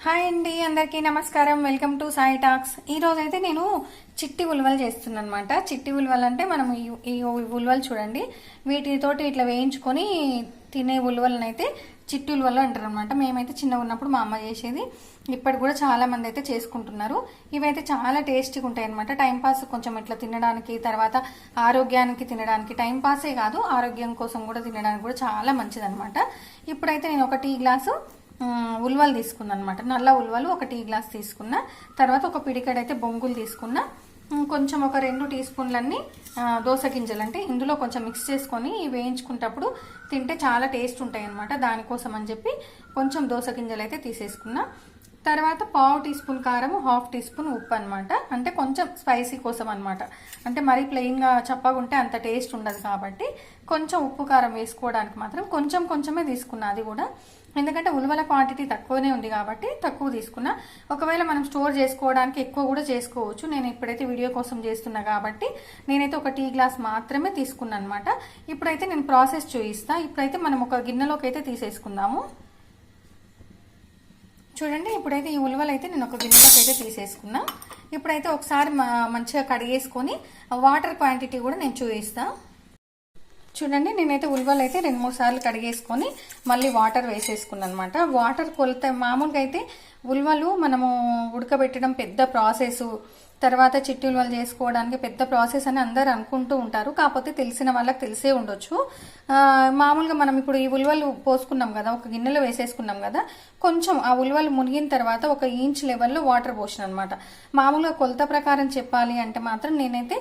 Hi అండి అందరికీ నమస్కారం. Welcome to Sai talks. ఈ రోజైతే అయితే నేను చిట్టి ఉలవలు చేస్తున్నాను అనమాట చిట్టి ఉలవలు అంటే మనం ఈ- ఈ చూడండి. వీటితోటి ఇట్లా వేయించుకొని తినే ఉల్వలను అయితే చిట్టి ఉలవలు అంటారు అనమాట మేమైతే చిన్నగా ఉన్నప్పుడు మా అమ్మ చేసేది. ఇప్పటికి కూడా చాలా మంది అయితే చేసుకుంటున్నారు. ఇవైతే చాలా టేస్టీగా ఉంటాయి అనమాట టైంపాస్ కొంచెం ఇట్లా తినడానికి తర్వాత ఆరోగ్యానికి తినడానికి టైంపాసే కాదు ఆరోగ్యం కోసం కూడా తినడానికి కూడా చాలా మంచిదనమాట ఇప్పుడైతే నేను ఒక టీ గ్లాసు ఉల్వలు తీసుకున్నా అనమాట నల్ల ఉల్వలు ఒక టీ గ్లాస్ తీసుకున్నా. తర్వాత ఒక పిడికడైతే అయితే బొంగులు తీసుకున్నా. కొంచెం ఒక రెండు టీ స్పూన్లన్నీ దోశ దోస గింజలు. అంటే ఇందులో కొంచెం మిక్స్ చేసుకొని వేయించుకునేటప్పుడు తింటే చాలా టేస్ట్ ఉంటాయి అనమాట దానికోసం అని చెప్పి కొంచెం దోస గింజలు అయితే తీసేసుకున్నా. తర్వాత పావు టీ స్పూన్ కారం హాఫ్ టీ స్పూన్ ఉప్పు అనమాట అంటే కొంచెం స్పైసీ కోసం అనమాట అంటే మరీ ప్లెయిన్గా చెప్పకుంటే అంత టేస్ట్ ఉండదు కాబట్టి కొంచెం ఉప్పు కారం వేసుకోవడానికి మాత్రం కొంచెం కొంచెమే తీసుకున్నా. అది కూడా ఎందుకంటే ఉలవల క్వాంటిటీ తక్కువనే ఉంది కాబట్టి తక్కువ తీసుకున్నా. ఒకవేళ మనం స్టోర్ చేసుకోవడానికి ఎక్కువ కూడా చేసుకోవచ్చు. నేను ఇప్పుడైతే వీడియో కోసం చేస్తున్నా కాబట్టి నేనైతే ఒక టీ గ్లాస్ మాత్రమే తీసుకున్నాను అనమాట ఇప్పుడైతే నేను ప్రాసెస్ చూపిస్తా. ఇప్పుడైతే మనం ఒక గిన్నెలోకి అయితే తీసేసుకుందాము. చూడండి ఇప్పుడైతే ఈ ఉలవలు అయితే నేను ఒక గిన్నెలోకి అయితే తీసేసుకున్నా. ఇప్పుడైతే ఒకసారి మంచిగా కడిగేసుకొని వాటర్ క్వాంటిటీ కూడా నేను చూపిస్తాను చూడండి నేనైతే ఉల్వలు అయితే రెండు మూడు సార్లు కడిగేసుకొని మళ్ళీ వాటర్ వేసేసుకున్నాను అనమాట వాటర్ కొలత మామూలుగా అయితే ఉల్వలు మనము ఉడకబెట్టడం పెద్ద ప్రాసెస్ తర్వాత చిట్టి ఉల్వలు చేసుకోవడానికి పెద్ద ప్రాసెస్ అని అందరు అనుకుంటూ ఉంటారు. కాకపోతే తెలిసిన వాళ్ళకి తెలిసే ఉండొచ్చు. మామూలుగా మనం ఇప్పుడు ఈ ఉల్వలు పోసుకున్నాం కదా ఒక గిన్నెలో వేసేసుకున్నాం కదా కొంచెం ఆ ఉల్వలు మునిగిన తర్వాత ఒక ఇంచ్ లెవెల్లో వాటర్ పోసిన అనమాట మామూలుగా కొలత ప్రకారం చెప్పాలి అంటే మాత్రం నేనైతే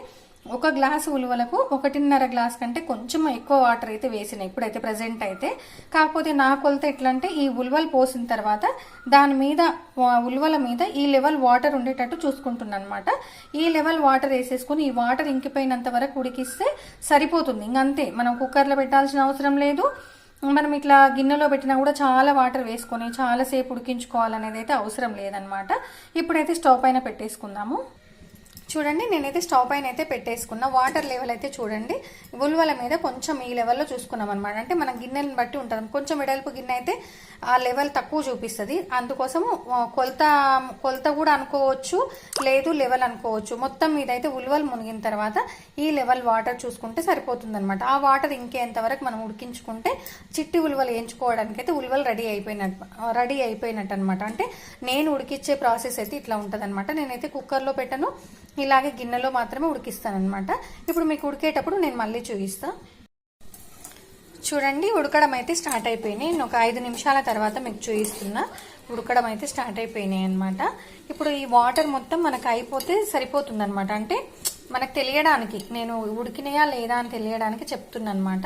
ఒక గ్లాసు ఉలువలకు ఒకటిన్నర గ్లాస్ కంటే కొంచెం ఎక్కువ వాటర్ అయితే వేసిన ఇప్పుడైతే ప్రజెంట్ అయితే. కాకపోతే నా కొలత ఎట్లా అంటే ఈ ఉలువలు పోసిన తర్వాత దాని మీద వా- ఉలువల మీద ఈ లెవెల్ వాటర్ ఉండేటట్టు చూసుకుంటున్నాను అనమాట ఈ లెవెల్ వాటర్ వేసేసుకుని ఈ వాటర్ ఇంకిపోయినంత వరకు ఉడికిస్తే సరిపోతుంది. ఇంకంతే మనం కుక్కర్లో పెట్టాల్సిన అవసరం లేదు. మనం ఇట్లా గిన్నెలో పెట్టినా కూడా చాలా వాటర్ వేసుకొని చాలాసేపు ఉడికించుకోవాలనేది అయితే అవసరం లేదనమాట ఇప్పుడైతే స్టవ్ పైన పెట్టేసుకుందాము. చూడండి నేనైతే స్టవ్ పైన అయితే పెట్టేసుకున్న. వాటర్ లెవెల్ అయితే చూడండి ఉలువల మీద కొంచెం ఈ లెవెల్లో చూసుకున్నాం అనమాట అంటే మన గిన్నెలను బట్టి ఉంటుంది కొంచెం వెడల్పు గిన్నె అయితే ఆ లెవెల్ తక్కువ చూపిస్తుంది. అందుకోసము కొలత కొలత కూడా అనుకోవచ్చు లేదు లెవెల్ అనుకోవచ్చు. మొత్తం మీద అయితే ఉలువలు మునిగిన తర్వాత ఈ లెవెల్ వాటర్ చూసుకుంటే సరిపోతుంది అనమాట ఆ వాటర్ ఇంకేంత వరకు మనం ఉడికించుకుంటే చిట్టి ఉలువలు వేయించుకోవడానికి అయితే ఉలువలు రెడీ అయిపోయినట్టు రెడీ అయిపోయినట్టు అనమాట అంటే నేను ఉడికిచ్చే ప్రాసెస్ అయితే ఇట్లా ఉంటుంది అనమాట నేనైతే కుక్కర్లో పెట్టను. ఇలాగే గిన్నెలో మాత్రమే ఉడికిస్తాను అనమాట ఇప్పుడు మీకు ఉడికేటప్పుడు నేను మళ్ళీ చూపిస్తాను చూడండి ఉడకడం అయితే స్టార్ట్ అయిపోయినాయి. నేను ఒక ఐదు నిమిషాల తర్వాత మీకు చూపిస్తున్నా. ఉడకడం అయితే స్టార్ట్ అయిపోయినాయి అనమాట ఇప్పుడు ఈ వాటర్ మొత్తం మనకు అయిపోతే సరిపోతుంది అనమాట అంటే మనకు తెలియడానికి నేను ఉడికినాయా లేదా అని తెలియడానికి చెప్తున్నాను అనమాట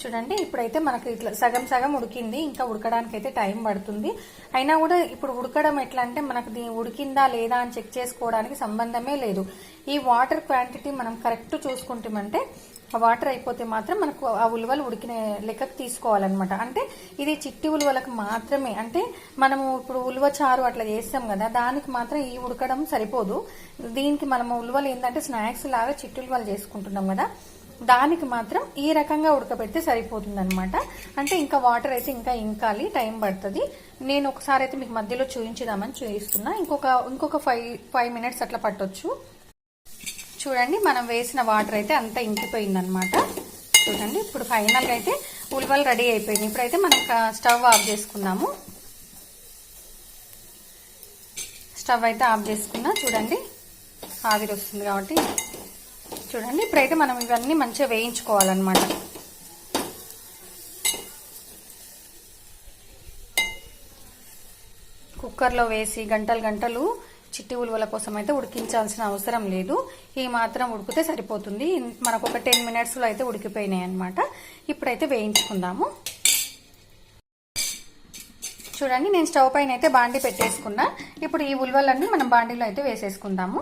చూడండి ఇప్పుడైతే మనకి ఇట్లా సగం సగం ఉడికింది ఇంకా ఉడకడానికి అయితే టైం పడుతుంది. అయినా కూడా ఇప్పుడు ఉడకడం ఎట్లా అంటే మనకు దీని ఉడికిందా లేదా అని చెక్ చేసుకోవడానికి సంబంధమే లేదు. ఈ వాటర్ క్వాంటిటీ మనం కరెక్ట్ చూసుకుంటామంటే ఆ వాటర్ అయిపోతే మాత్రం మనకు ఆ ఉలువలు ఉడికిన లెక్కకు తీసుకోవాలన్నమాట. అంటే ఇది చిట్టి ఉలువలకు మాత్రమే. అంటే మనము ఇప్పుడు ఉలువ చారు అట్లా చేస్తాం కదా దానికి మాత్రం ఈ ఉడకడం సరిపోదు. దీనికి మనము ఉలువలు ఏంటంటే స్నాక్స్ లాగా చిట్టి ఉలువలు చేసుకుంటున్నాం కదా దానికి మాత్రం ఈ రకంగా ఉడకబెడితే సరిపోతుంది అనమాట అంటే ఇంకా వాటర్ అయితే ఇంకా ఇంకాలి టైం పడుతుంది. నేను ఒకసారి అయితే మీకు మధ్యలో చూపించదామని చూపిస్తున్నా ఇంకొక ఇంకొక ఫైవ్ ఫైవ్ మినిట్స్ అట్లా పట్టొచ్చు. చూడండి మనం వేసిన వాటర్ అయితే అంత ఇంకిపోయిందనమాట చూడండి ఇప్పుడు ఫైనల్గా అయితే ఉల్వలు రెడీ అయిపోయింది ఇప్పుడైతే మనం స్టవ్ ఆఫ్ చేసుకున్నాము. స్టవ్ అయితే ఆఫ్ చేసుకున్నా చూడండి ఆవిరి వస్తుంది కాబట్టి. చూడండి ఇప్పుడైతే మనం ఇవన్నీ మంచిగా వేయించుకోవాలన్నమాట. కుక్కర్లో వేసి గంటలు గంటలు చిట్టి ఉలువల కోసం అయితే ఉడికించాల్సిన అవసరం లేదు. ఈ మాత్రం ఉడికితే సరిపోతుంది. మనకు ఒక టెన్ మినిట్స్లో అయితే ఉడికిపోయినాయి అనమాట ఇప్పుడైతే వేయించుకుందాము. చూడండి నేను స్టవ్ పైన అయితే బాండి పెట్టేసుకున్నా. ఇప్పుడు ఈ ఉలువలన్నీ మనం బాండీలో అయితే వేసేసుకుందాము.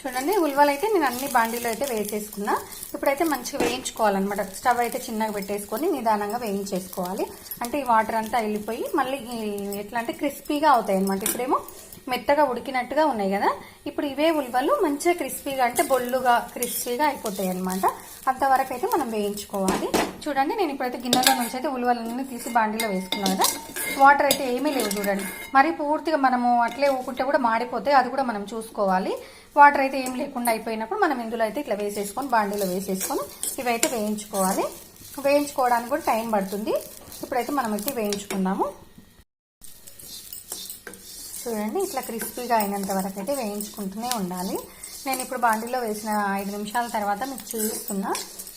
చూడండి ఉల్వలు అయితే నేను అన్ని బాండీలో అయితే వేసేసుకున్నా. ఇప్పుడైతే మంచిగా వేయించుకోవాలన్నమాట. స్టవ్ అయితే చిన్నగా పెట్టేసుకొని నిదానంగా వేయించేసుకోవాలి. అంటే ఈ వాటర్ అంతా వెళ్ళిపోయి మళ్ళీ ఎట్లా అంటే క్రిస్పీగా అవుతాయి అనమాట ఇప్పుడేమో మెత్తగా ఉడికినట్టుగా ఉన్నాయి కదా. ఇప్పుడు ఇవే ఉల్వలు మంచిగా క్రిస్పీగా అంటే బొల్లుగా క్రిస్పీగా అయిపోతాయి అనమాట అంతవరకు అయితే మనం వేయించుకోవాలి. చూడండి నేను ఇప్పుడైతే గిన్నెలో నుంచి అయితే ఉల్వలన్నీ తీసి బాండీలో వేసుకున్నాను కదా. వాటర్ అయితే ఏమీ లేవు చూడండి. మరి పూర్తిగా మనము అట్లే ఊకుంటే కూడా మాడిపోతే అది కూడా మనం చూసుకోవాలి. వాటర్ అయితే ఏం లేకుండా అయిపోయినప్పుడు మనం ఇందులో అయితే ఇట్లా వేసేసుకొని బాండీలో వేసేసుకొని ఇవైతే వేయించుకోవాలి. వేయించుకోవడానికి కూడా టైం పడుతుంది. ఇప్పుడైతే మనం అయితే వేయించుకుందాము. చూడండి ఇట్లా క్రిస్పీగా అయినంత వరకు అయితే వేయించుకుంటూనే ఉండాలి. నేను ఇప్పుడు బాండీలో వేసిన ఐదు నిమిషాల తర్వాత మీకు చూపిస్తున్నా.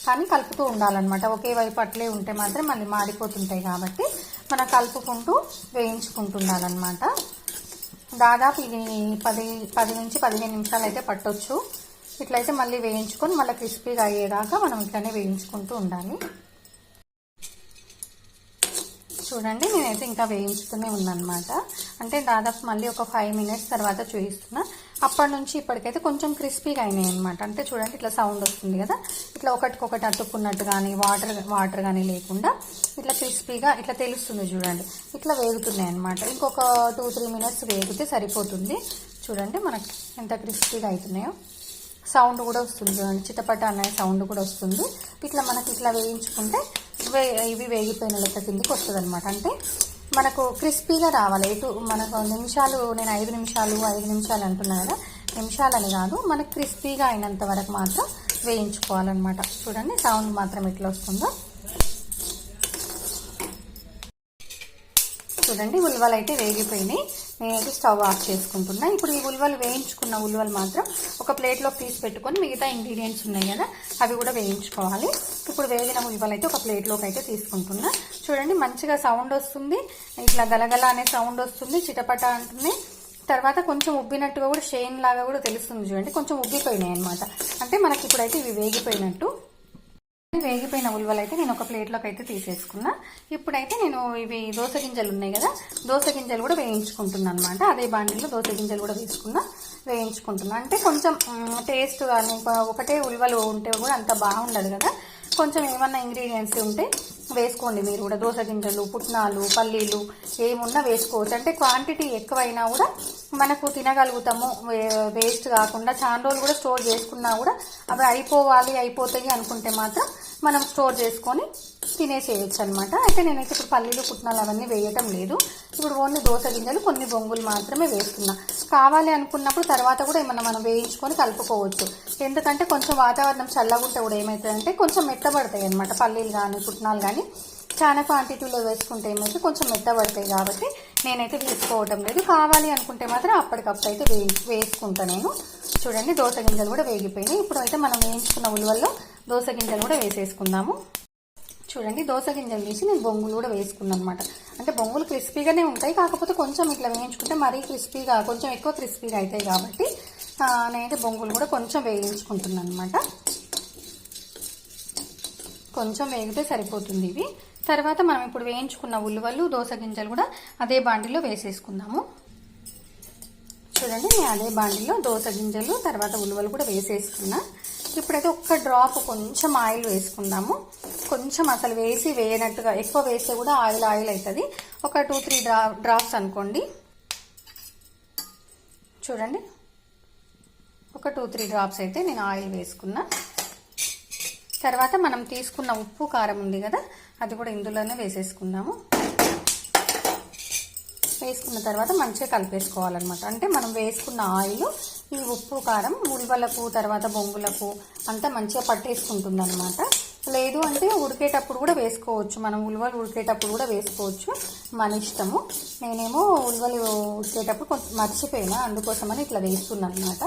కానీ కలుపుతూ ఉండాలన్నమాట. ఒకే వైపు అట్లే ఉంటే మాత్రం మళ్ళీ మాడిపోతుంటాయి కాబట్టి మనం కలుపుకుంటూ వేయించుకుంటుండాలన్నమాట దాదాపు ఇది పది పది నుంచి పదిహేను నిమిషాలు అయితే పట్టొచ్చు. ఇట్లయితే మళ్ళీ వేయించుకొని మళ్ళీ క్రిస్పీగా అయ్యేదాకా మనం ఇట్లనే వేయించుకుంటూ ఉండాలి. చూడండి నేనైతే ఇంకా వేయించుతూనే ఉన్నానమాట అంటే దాదాపు మళ్ళీ ఒక ఫైవ్ మినిట్స్ తర్వాత చూపిస్తున్నా. అప్పటి నుంచి ఇప్పటికైతే కొంచెం క్రిస్పీగా అయినాయి అనమాట అంటే చూడండి ఇట్లా సౌండ్ వస్తుంది కదా. ఇట్లా ఒకటికొకటి అతుక్కున్నట్టు కానీ వాటర్ వాటర్ కానీ లేకుండా ఇట్లా క్రిస్పీగా ఇట్లా తెలుస్తుంది చూడండి. ఇట్లా వేగుతున్నాయి అనమాట ఇంకొక టూ త్రీ మినిట్స్ వేగితే సరిపోతుంది. చూడండి మనకి ఎంత క్రిస్పీగా అవుతున్నాయో. సౌండ్ కూడా వస్తుంది చూడండి. చిటపట అనే సౌండ్ కూడా వస్తుంది. ఇట్లా మనకి ఇట్లా వేయించుకుంటే వే ఇవి వేగిపోయిన లెక్క కిందకి వస్తుంది అనమాట అంటే మనకు క్రిస్పీగా రావాలి. ఎటు మనకు నిమిషాలు నేను ఐదు నిమిషాలు ఐదు నిమిషాలు అంటున్నా కదా నిమిషాలని కాదు మనకు క్రిస్పీగా అయినంత వరకు మాత్రం వేయించుకోవాలన్నమాట. చూడండి సౌండ్ మాత్రం ఎట్లా వస్తుందో. చూడండి ఉల్వలు అయితే వేగిపోయినాయి. నేనైతే స్టవ్ ఆఫ్ చేసుకుంటున్నా. ఇప్పుడు ఈ ఉల్వలు వేయించుకున్న ఉల్వలు మాత్రం ఒక ప్లేట్లో తీసి పెట్టుకొని మిగతా ఇంగ్రీడియంట్స్ ఉన్నాయి కదా అవి కూడా వేయించుకోవాలి. ఇప్పుడు వేగిన ఉల్వలు అయితే ఒక ప్లేట్లోకి అయితే తీసుకుంటున్నా. చూడండి మంచిగా సౌండ్ వస్తుంది. ఇట్లా గలగల అనే సౌండ్ వస్తుంది చిటపట అంటుంది. తర్వాత కొంచెం ఉబ్బినట్టుగా కూడా షేన్ లాగా కూడా తెలుస్తుంది చూడండి. కొంచెం ఉబ్బిపోయినాయి అనమాట అంటే మనకి ఇప్పుడైతే ఇవి వేగిపోయినట్టు వేగిపోయిన ఉల్వలు అయితే నేను ఒక ప్లేట్లోకి అయితే తీసేసుకున్నా. ఇప్పుడైతే నేను ఇవి దోస గింజలు ఉన్నాయి కదా దోస గింజలు కూడా వేయించుకుంటున్నాను అనమాట అదే బాండీలో దోస గింజలు కూడా వేసుకున్నా వేయించుకుంటున్నా. అంటే కొంచెం టేస్ట్ కానీ ఒకటే ఉల్వలు ఉంటే కూడా అంత బాగుండదు కదా. కొంచెం ఏమన్నా ఇంగ్రీడియంట్స్ ఉంటే వేసుకోండి మీరు కూడా. దోస గింజలు పుట్నాలు పల్లీలు ఏమున్నా వేసుకోవచ్చు. అంటే క్వాంటిటీ ఎక్కువైనా కూడా మనకు తినగలుగుతాము. వేస్ట్ కాకుండా చాలా రోజులు కూడా స్టోర్ చేసుకున్నా కూడా అవి అయిపోవాలి అయిపోతాయి అనుకుంటే మాత్రం మనం స్టోర్ చేసుకొని తినేసేయచ్చు అనమాట అయితే నేనైతే ఇప్పుడు పల్లీలు పుట్నాలు అవన్నీ వేయటం లేదు. ఇప్పుడు ఓన్లీ దోస గింజలు కొన్ని బొంగులు మాత్రమే వేస్తున్నా. కావాలి అనుకున్నప్పుడు తర్వాత కూడా ఏమన్నా మనం వేయించుకొని కలుపుకోవచ్చు. ఎందుకంటే కొంచెం వాతావరణం చల్లగా ఉంటే కూడా ఏమవుతుందంటే కొంచెం మెత్తబడతాయి అనమాట పల్లీలు కానీ పుట్నాలు కానీ చాలా క్వాంటిటీలో వేసుకుంటే ఏమైతే కొంచెం మెత్తబడతాయి కాబట్టి నేనైతే వేసుకోవటం లేదు. కావాలి అనుకుంటే మాత్రం అప్పటికప్పుడు అయితే వే వేసుకుంటా నేను. చూడండి దోస గింజలు కూడా వేగిపోయినాయి. ఇప్పుడు అయితే మనం వేయించుకున్న ఉలువల్లో దోస గింజలు కూడా వేసేసుకుందాము. చూడండి దోస గింజలు తీసి నేను బొంగులు కూడా వేసుకున్నాను అనమాట అంటే బొంగులు క్రిస్పీగానే ఉంటాయి. కాకపోతే కొంచెం ఇట్లా వేయించుకుంటే మరీ క్రిస్పీగా కొంచెం ఎక్కువ క్రిస్పీగా అవుతాయి కాబట్టి నేనైతే బొంగులు కూడా కొంచెం వేయించుకుంటున్నాను అనమాట కొంచెం వేగితే సరిపోతుంది ఇవి తర్వాత మనం ఇప్పుడు వేయించుకున్న ఉల్లివలు దోస గింజలు కూడా అదే బాండిలో వేసేసుకుందాము. చూడండి నేను అదే బాండిలో దోస గింజలు తర్వాత ఉల్లివలు కూడా వేసేసుకున్నా. ఇప్పుడైతే ఒక్క డ్రాప్ కొంచెం ఆయిల్ వేసుకుందాము. కొంచెం అసలు వేసి వేయనట్టుగా ఎక్కువ వేస్తే కూడా ఆయిల్ ఆయిల్ అవుతుంది. ఒక టూ త్రీ డ్రా డ్రాప్స్ అనుకోండి. చూడండి. ఒక టూ త్రీ డ్రాప్స్ అయితే నేను ఆయిల్ వేసుకున్నా. తర్వాత మనం తీసుకున్న ఉప్పు కారం ఉంది కదా అది కూడా ఇందులోనే వేసేసుకుందాము. వేసుకున్న తర్వాత మంచిగా కలిపేసుకోవాలన్నమాట. అంటే మనం వేసుకున్న ఆయిల్ ఈ ఉప్పు కారం ఉల్వలకు తర్వాత బొంగులకు అంతా మంచిగా పట్టేసుకుంటుంది అనమాట లేదు అంటే ఉడికేటప్పుడు కూడా వేసుకోవచ్చు. మనం ఉల్వలు ఉడికేటప్పుడు కూడా వేసుకోవచ్చు. మన ఇష్టము. నేనేమో ఉల్వలు ఉడికేటప్పుడు కొంచెం మర్చిపోయినా అందుకోసమని ఇట్లా వేస్తున్నాను అనమాట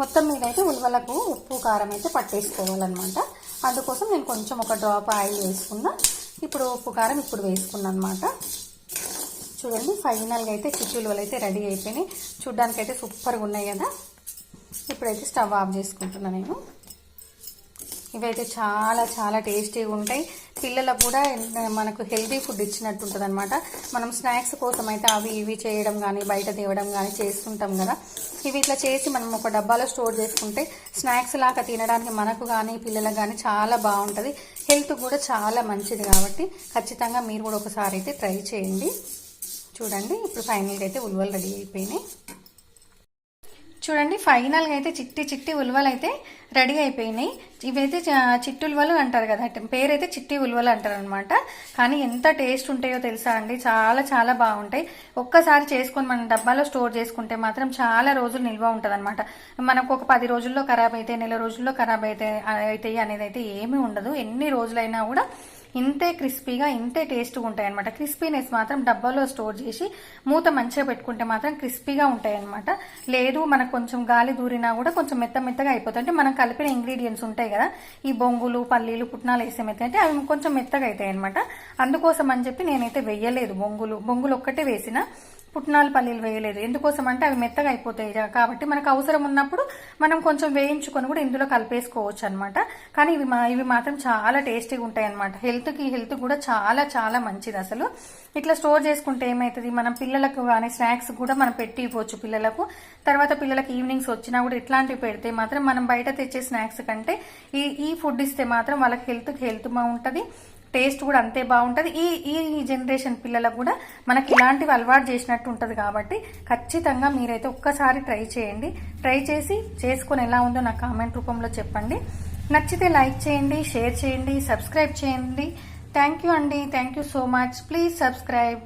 మొత్తం మీద అయితే ఉల్వలకు ఉప్పు కారం అయితే పట్టేసుకోవాలన్నమాట. అందుకోసం నేను కొంచెం ఒక డ్రాప్ ఆయిల్ వేసుకున్నా. ఇప్పుడు ఉప్పు కారం ఇప్పుడు వేసుకున్నాను అనమాట చూడండి ఫైనల్గా అయితే చిచ్చులు అయితే రెడీ అయిపోయినాయి. చూడ్డానికి అయితే సూపర్గా ఉన్నాయి కదా. ఇప్పుడైతే స్టవ్ ఆఫ్ చేసుకుంటున్నాను నేను. ఇవైతే చాలా చాలా టేస్టీగా ఉంటాయి. పిల్లలకు కూడా మనకు హెల్తీ ఫుడ్ ఇచ్చినట్టు ఉంటుంది అనమాట మనం స్నాక్స్ కోసం అయితే అవి ఇవి చేయడం కానీ బయట తేవడం కానీ చేస్తుంటాం కదా. ఇవి ఇట్లా చేసి మనం ఒక డబ్బాలో స్టోర్ చేసుకుంటే స్నాక్స్ లాగా తినడానికి మనకు కానీ పిల్లలకు కానీ చాలా బాగుంటుంది. హెల్త్ కూడా చాలా మంచిది కాబట్టి ఖచ్చితంగా మీరు కూడా ఒకసారి అయితే ట్రై చేయండి. చూడండి ఇప్పుడు ఫైనల్గా అయితే ఉల్వలు రెడీ అయిపోయినాయి. చూడండి ఫైనల్గా అయితే చిట్టి చిట్టి ఉలువలు అయితే రెడీ అయిపోయినాయి. ఇవైతే చిట్టి ఉలువలు అంటారు కదా పేరైతే చిట్టి ఉలువలు అంటారు అనమాట కానీ ఎంత టేస్ట్ ఉంటాయో తెలుసా అండి? చాలా చాలా బాగుంటాయి. ఒక్కసారి చేసుకొని మనం డబ్బాలో స్టోర్ చేసుకుంటే మాత్రం చాలా రోజులు నిల్వ ఉంటుంది అనమాట మనకు ఒక పది రోజుల్లో ఖరాబ్ అయితే నెల రోజుల్లో ఖరాబ్ అయితే అవుతాయి అనేది అయితే ఏమీ ఉండదు. ఎన్ని రోజులైనా కూడా ఇంతే క్రిస్పీగా ఇంతే టేస్ట్గా ఉంటాయి అనమాట క్రిస్పీనెస్ మాత్రం డబ్బాలో స్టోర్ చేసి మూత మంచిగా పెట్టుకుంటే మాత్రం క్రిస్పీగా ఉంటాయి అనమాట లేదు మనకు కొంచెం గాలి దూరినా కూడా కొంచెం మెత్త మెత్తగా అయిపోతాయి. అంటే మనం కలిపిన ఇంగ్రీడియంట్స్ ఉంటాయి కదా. ఈ బొంగులు పల్లీలు పుట్నాలు వేసే మెత్త అంటే అవి కొంచెం మెత్తగా అవుతాయి అనమాట అందుకోసం అని చెప్పి నేనైతే వెయ్యలేదు బొంగులు. బొంగులు ఒక్కటే వేసిన. పుట్నాలు పల్లీలు వేయలేదు. ఎందుకోసం అంటే అవి మెత్తగా అయిపోతాయి కాబట్టి మనకు అవసరం ఉన్నప్పుడు మనం కొంచెం వేయించుకొని కూడా ఇందులో కలిపేసుకోవచ్చు అనమాట కానీ ఇవి మా ఇవి మాత్రం చాలా టేస్టీగా ఉంటాయి అనమాట హెల్త్కి హెల్త్ కూడా చాలా చాలా మంచిది అసలు. ఇట్లా స్టోర్ చేసుకుంటే ఏమవుతుంది మనం పిల్లలకు కానీ స్నాక్స్ కూడా మనం పెట్టి ఇవ్వచ్చు పిల్లలకు. తర్వాత పిల్లలకు ఈవినింగ్స్ వచ్చినా కూడా ఇట్లాంటివి పెడితే మాత్రం మనం బయట తెచ్చే స్నాక్స్ కంటే ఈ ఈ ఫుడ్ ఇస్తే మాత్రం వాళ్ళకి హెల్త్కి హెల్త్ బాగుంటుంది. టేస్ట్ కూడా అంతే బాగుంటుంది. ఈ ఈ జనరేషన్ పిల్లలకు కూడా మనకి ఇలాంటివి అలవాటు చేసినట్టు ఉంటుంది కాబట్టి ఖచ్చితంగా మీరైతే ఒక్కసారి ట్రై చేయండి. ట్రై చేసి చేసుకొని ఎలా ఉందో నాకు కామెంట్ రూపంలో చెప్పండి. నచ్చితే లైక్ చేయండి షేర్ చేయండి సబ్స్క్రైబ్ చేయండి. థ్యాంక్ యూ అండి. Thank you so much. Please subscribe.